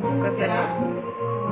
感谢。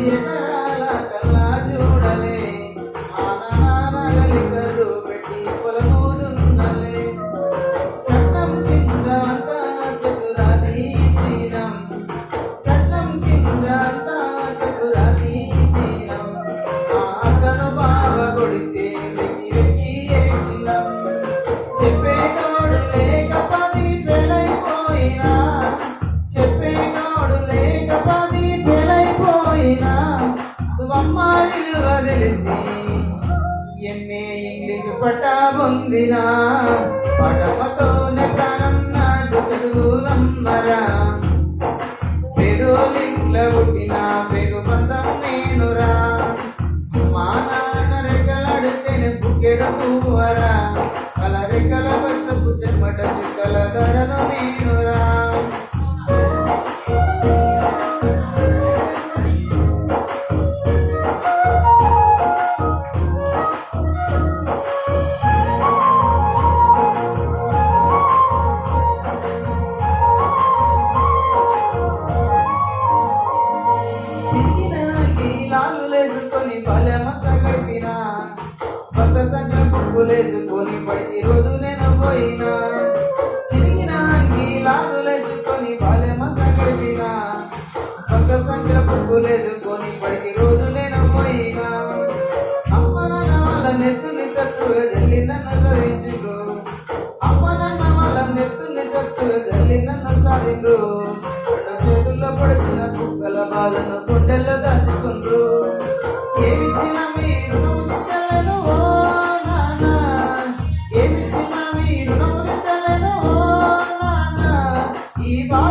yeah. తెలిసి MA English పటా పొందినా. పటమతో ప్రాణం నాకు చదువులమ్మరా పెరులింట్ల పుట్టిన పెగు పంతం నేనురా. మా నాన్న రెక్కలాడితేనే బుక్కెడు పువ్వరా. అలా రెక్కల పచ్చపు చెమట చుక్కల ధరను నేనురా.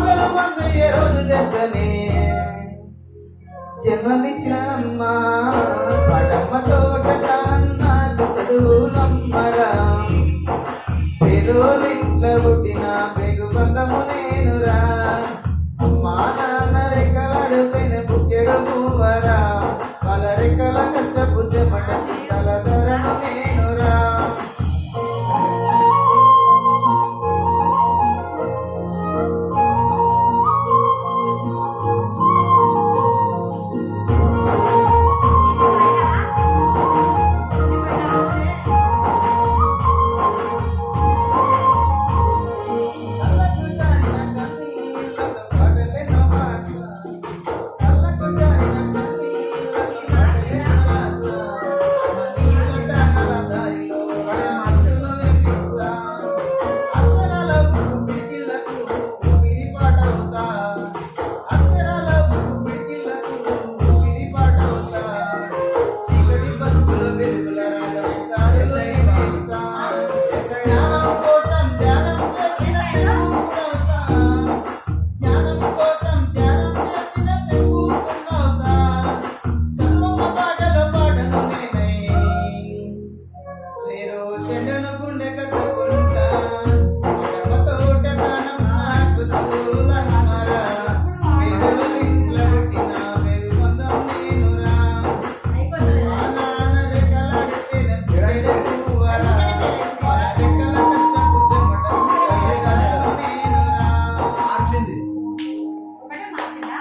దొంగల మందు ఏ రోజు తెస్తని? అమ్మ పటమ్మ తోట